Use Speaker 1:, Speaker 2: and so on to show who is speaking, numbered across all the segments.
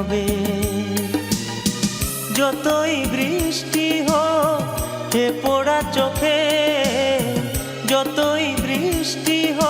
Speaker 1: হবে। যতই বৃষ্টি হো হে পোড়া চোখে যতই বৃষ্টি হো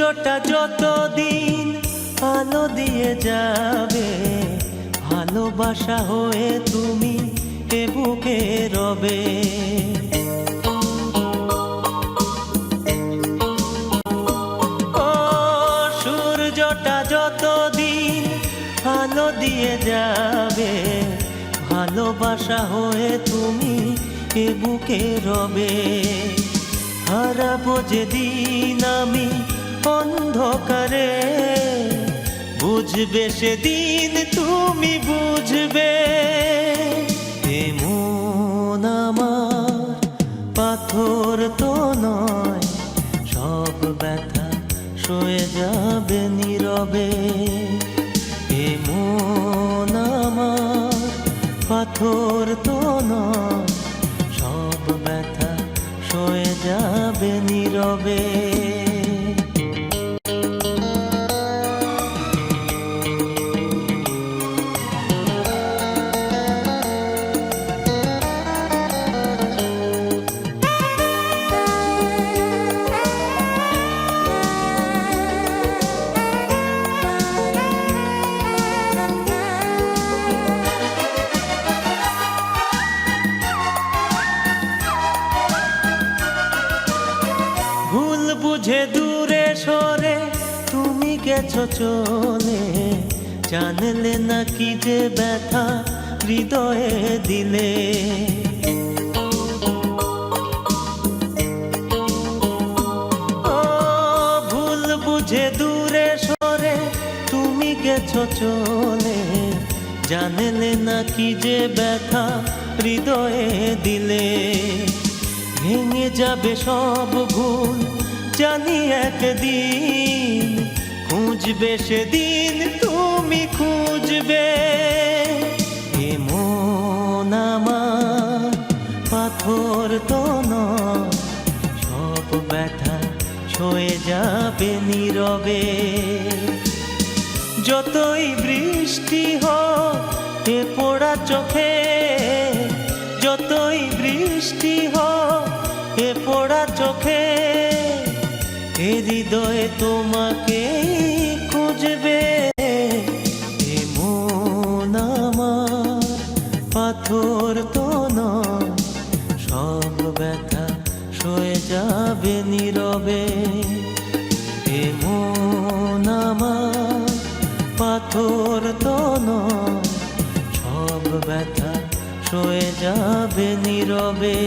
Speaker 1: সূর্যটা যতদিন আলো দিয়ে যাবে, ভালোবাসা হয়ে তুমি এ বুকে রবে। ও সূর্যটা যতদিন আলো দিয়ে যাবে, ভালোবাসা হয়ে তুমি এ বুকে রবে। হারাবো যেদিন আমি অন্ধকারে বুঝবে সেদিন তুমি বুঝবে। আমার পাথর তো নয়, সব ব্যথা সয়ে যাবে নীরবে। আমার পাথর তো নয়, সব ব্যথা সয়ে যাবে নীরবে। বুঝে দূরে সরে তুমি গেছো চলে, জানলে না কি যে ব্যথা হৃদয়ে দিলে। ও ভুল বুঝে দূরে সরে তুমি গেছো চলে, জানলে না কি যে ব্যথা হৃদয়ে দিলে। ভেঙে যাবে সব ভুল জানি একদিন, খুঁজবে সেদিন, তুমি খুঁজবে। এমন আমার, পাথর তো সব ব্যথা সয়ে যাবে নীরবে। যতই বৃষ্টি হোক, এ পোড়া চোখে, যতই বৃষ্টি হোক, এ পোড়া চোখে এ হৃদয়ে তোমাকে খুঁজবে, এ মন আমার। পাথর তো সব ব্যথা সয়ে যাবে নীরবে। এ মন আমার, পাথর তো সব ব্যথা সয়ে যাবে নীরবে।